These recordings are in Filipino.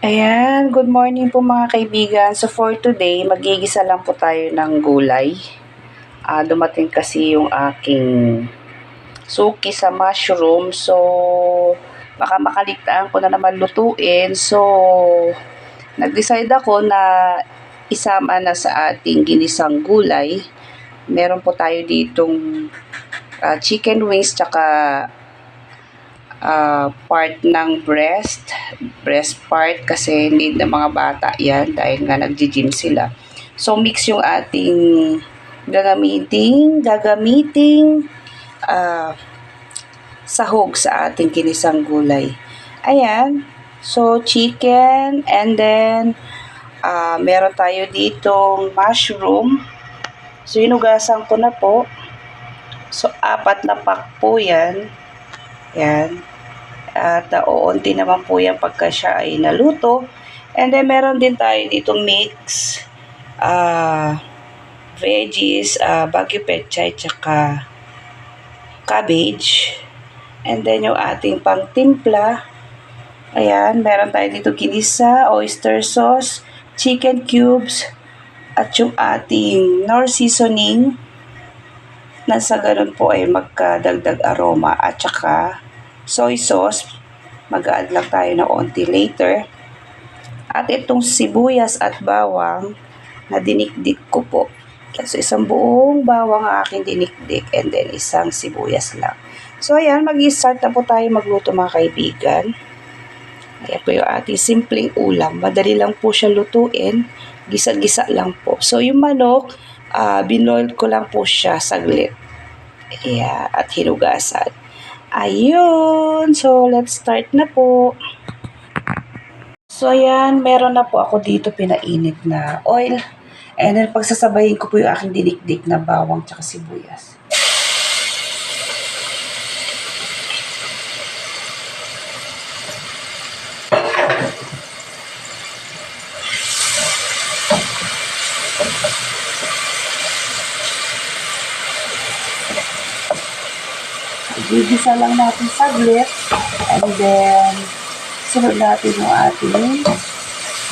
Ayan, good morning po mga kaibigan. So for today, magigisa lang po tayo ng gulay. Ah, dumating kasi yung aking suki sa mushroom. So, baka makaligtaan ko na naman lutuin. So, nag-decide ako na isama na sa ating ginisang gulay. Meron po tayo ditong ah, chicken wings tsaka ah, part ng breast, breast part kasi need ng mga bata yan dahil nga nagji-gym sila. So mix yung ating gagamiting, gagamiting ah, sahog sa ating kinisang gulay. Ayan. So chicken and then ah, meron tayo ditong mushroom. So hinugasan ko na po. So apat na pack po yan. Yan. At uh, uunti naman po yan pagka siya ay naluto. And then meron din tayo dito mix uh, veggies, uh, bagyo pechay, tsaka cabbage. And then yung ating pangtimpla. Ayan, meron tayo dito kinisa, oyster sauce, chicken cubes, at yung ating nor seasoning na sa ganun po ay magkadagdag aroma at saka soy sauce. Mag-add lang tayo na onti later. At itong sibuyas at bawang na dinikdik ko po. So, isang buong bawang ang aking dinikdik and then isang sibuyas lang. So, ayan, mag-start na po tayo magluto mga kaibigan. Ayan po yung ating simpleng ulam. Madali lang po siya lutuin. Gisa-gisa lang po. So, yung manok, uh, binoil ko lang po siya saglit. Ayan, at hinugasan. Ayun. So, let's start na po. So, ayan. Meron na po ako dito pinainit na oil. And then, pagsasabayin ko po yung aking dinikdik na bawang tsaka sibuyas. Gigisa lang natin saglit. And then, sunod natin yung ating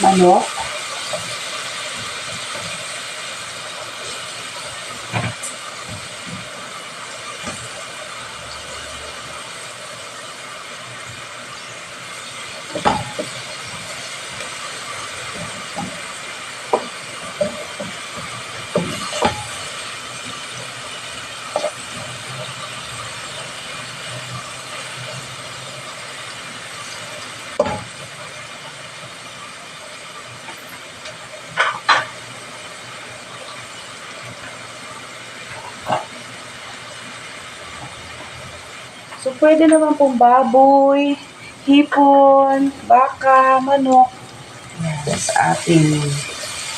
manok. Pwede naman pong baboy, hipon, baka, manok. Yan, sa ating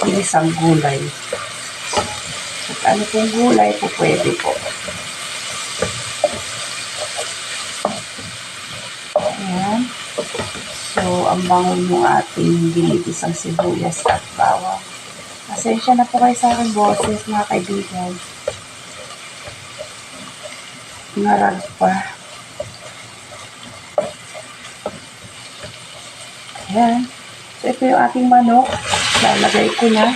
inisang gulay. At ano pong gulay po pwede po. Ayan. So, ang bango yung ating ginigisang sibuyas at bawang. Pasensya na po kayo sa aking boses, mga kaibigan. Ngarag pa. Ayan. So, ito yung ating manok. Lalagay ko na.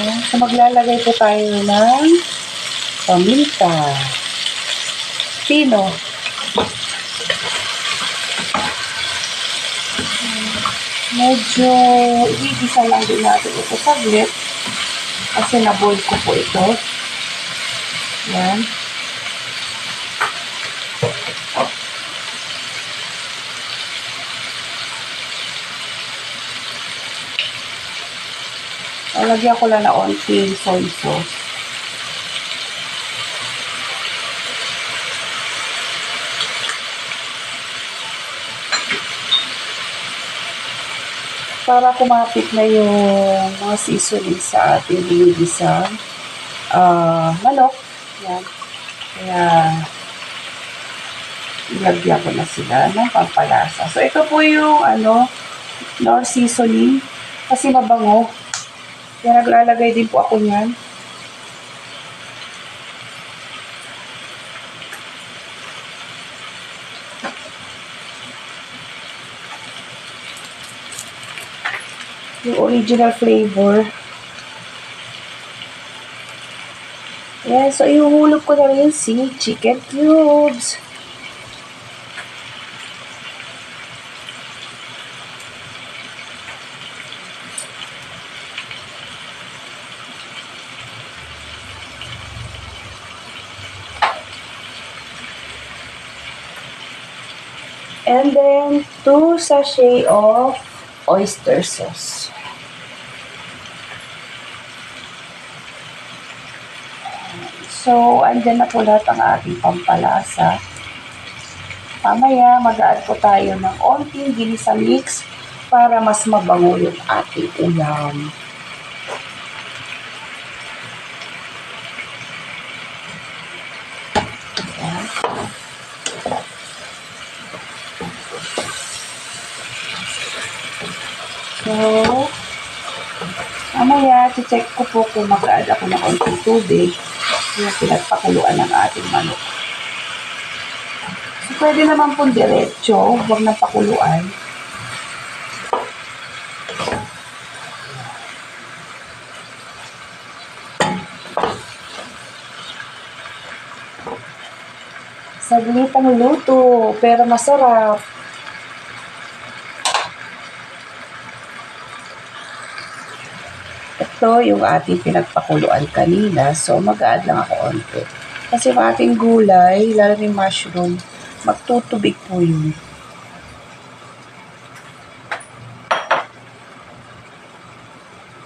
Ayan. So, maglalagay po tayo ng paminta. Pino. Medyo igigisa lang din natin ito saglit kasi naboil ko po ito. Yan. Lalagyan ko lang na onting soy sauce. Para kumapit na yung mga seasoning sa ating ginigisa uh, manok. Yan. Kaya, ilagyan ko na sila ng pampalasa. So, ito po yung, ano, nor seasoning. Kasi mabango. Kaya naglalagay din po ako niyan. Yung original flavor. Yan, so ihuhulog ko na rin si chicken cubes. And then, two sachet of oyster sauce. So, andyan na po lahat ang ating pampalasa. Mamaya, mag-add po tayo ng onting ginisa mix para mas mabango yung ating ulam. So, mamaya, check ko po kung mag-add ako ng onting tubig yung pinagpakuluan ng ating manok. So, pwede naman pong diretso, huwag na pakuluan. Saglit ang luto, pero masarap. Ito yung ating pinagpakuluan kanina. So, mag-add lang ako onte. Kasi yung ating gulay, lalo yung mushroom, magtutubig po yun.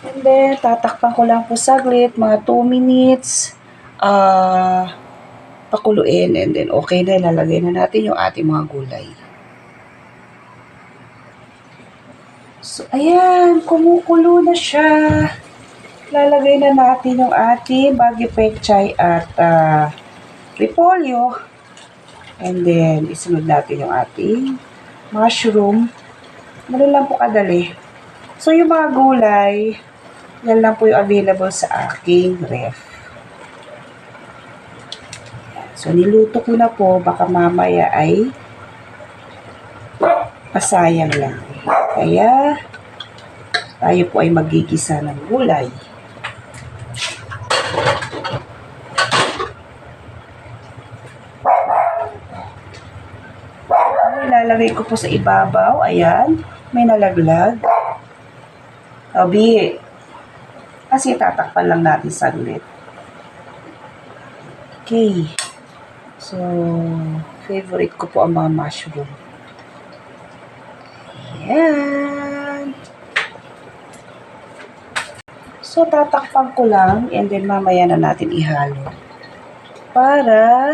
And then, tatakpan ko lang po saglit, mga 2 minutes. Ah, pakuluin. And then, okay na, lalagay na natin yung ating mga gulay. So, ayan, kumukulo na siya lalagay na natin yung ating bagyo pechay at uh, repolyo. And then, isunod natin yung ating mushroom. Ano lang po kadali. So, yung mga gulay, yan lang po yung available sa aking ref. So, niluto ko na po. Baka mamaya ay pasayang lang. Kaya, tayo po ay magigisa ng gulay. Ilalagay ko po sa ibabaw. Ayan. May nalaglag. Tabi. Kasi tatakpan lang natin saglit. Okay. So, favorite ko po ang mga mushroom. Ayan. So, tatakpan ko lang and then mamaya na natin ihalo. Para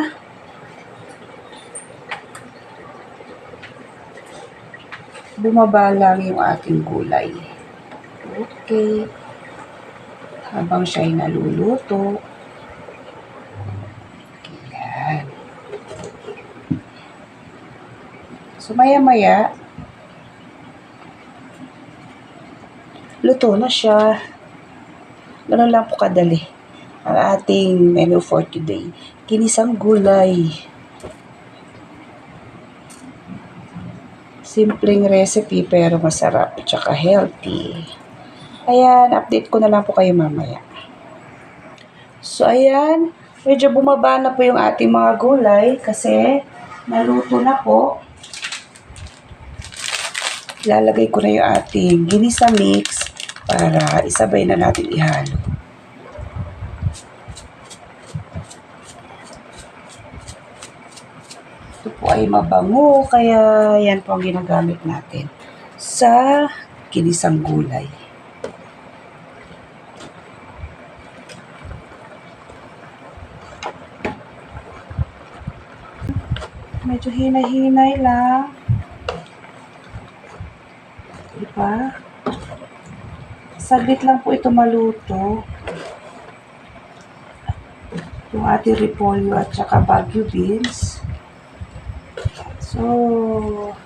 bumaba lang yung ating gulay. Okay. Habang siya ay naluluto. Ayan. So, maya-maya, luto na siya. Ganun lang po kadali. Ang ating menu for today. Kinisang gulay. Simpleng recipe pero masarap at saka healthy. Ayan, update ko na lang po kayo mamaya. So, ayan, medyo bumaba na po yung ating mga gulay kasi naluto na po. Lalagay ko na yung ating ginisa mix para isabay na natin ihalo. Ito po ay mabango, kaya yan po ang ginagamit natin sa kinisang gulay. Medyo hinay-hinay lang. Diba? Saglit lang po ito maluto. Yung ating repolyo at saka bagyo beans. So,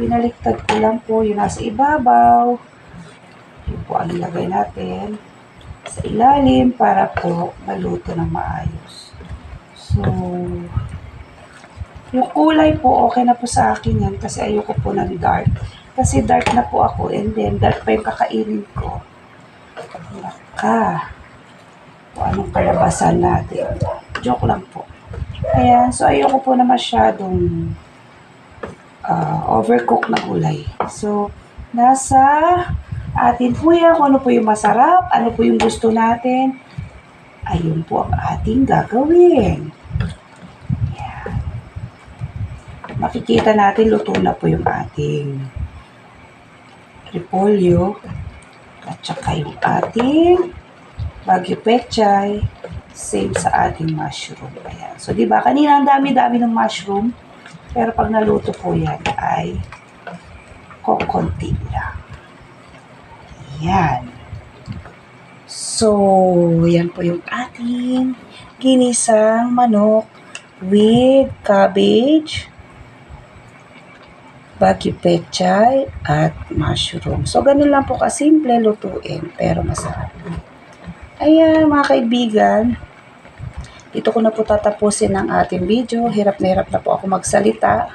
binaliktad ko lang po yung nasa ibabaw. po ang ilagay natin sa ilalim para po maluto ng maayos. So, yung kulay po, okay na po sa akin yan kasi ayoko po ng dark. Kasi dark na po ako and then dark pa yung kakainin ko. Naka. Kung anong kalabasan natin. Joke lang po. Ayan, so ayoko po na masyadong ah, overcook na gulay. So, nasa atin po yan kung ano po yung masarap, ano po yung gusto natin. Ayun po ang ating gagawin. Makikita natin luto na po yung ating repolyo at saka yung ating bagyo pechay same sa ating mushroom. Ayan. So, di ba? Kanina ang dami-dami ng mushroom. Pero pag naluto po yan ay kokonti lang. Yan. So, yan po yung ating ginisang manok with cabbage, bagyo pechay, at mushroom. So, ganun lang po kasimple lutuin, pero masarap. Ayan, mga kaibigan, dito ko na po tatapusin ang ating video. Hirap na hirap na po ako magsalita.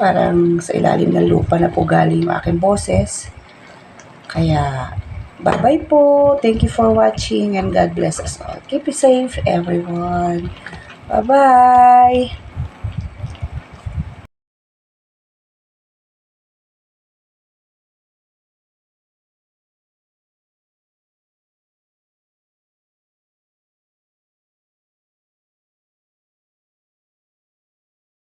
Parang sa ilalim ng lupa na po galing yung aking boses. Kaya, bye-bye po. Thank you for watching and God bless us all. Keep it safe, everyone. Bye-bye.